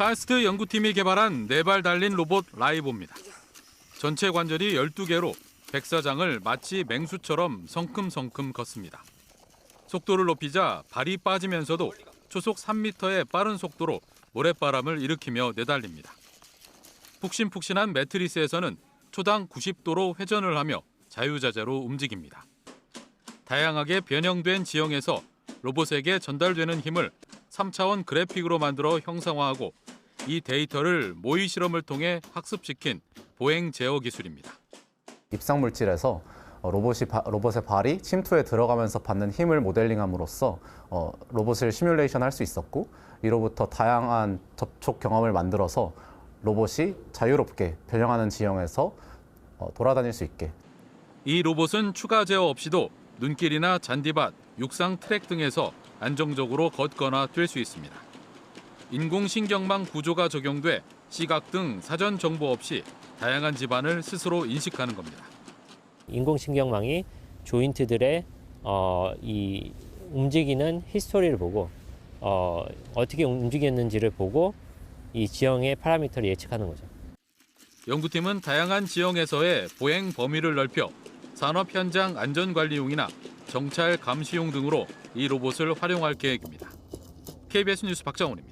카스트 연구팀이 개발한 네 발 달린 로봇 라이보입니다. 전체 관절이 12개로 백사장을 마치 맹수처럼 성큼성큼 걷습니다. 속도를 높이자 발이 빠지면서도 초속 3m의 빠른 속도로 모래바람을 일으키며 내달립니다. 푹신푹신한 매트리스에서는 초당 90도로 회전을 하며 자유자재로 움직입니다. 다양하게 변형된 지형에서 로봇에게 전달되는 힘을 3차원 그래픽으로 만들어 형상화하고 이 데이터를 모의 실험을 통해 학습시킨 보행 제어 기술입니다. 입상 물질에서 어, 로봇이 바- 로봇의 발이 침투에 들어가면서 받는 힘을 모델링함으로써 어, 로봇을 시뮬레이션 할 수 있었고 이로부터 다양한 접촉 경험을 만들어서 로봇이 자유롭게 변형하는 지형에서 어, 돌아다닐 수 있게 이 로봇은 추가 제어 없이도 눈길이나 잔디밭, 육상 트랙 등에서 안정적으로 걷거나 뛸 수 있습니다. 인공신경망 구조가 적용돼 시각 등 사전 정보 없이 다양한 집안을 스스로 인식하는 겁니다. 인공신경망이 조인트들의 어, 이 움직이는 히스토리를 보고 어, 어떻게 움직였는지를 보고 이 지형의 파라미터를 예측하는 거죠. 연구팀은 다양한 지형에서의 보행 범위를 넓혀 산업 현장 안전관리용이나 정찰 감시용 등으로 이 로봇을 활용할 계획입니다. KBS 뉴스 박정훈입니다.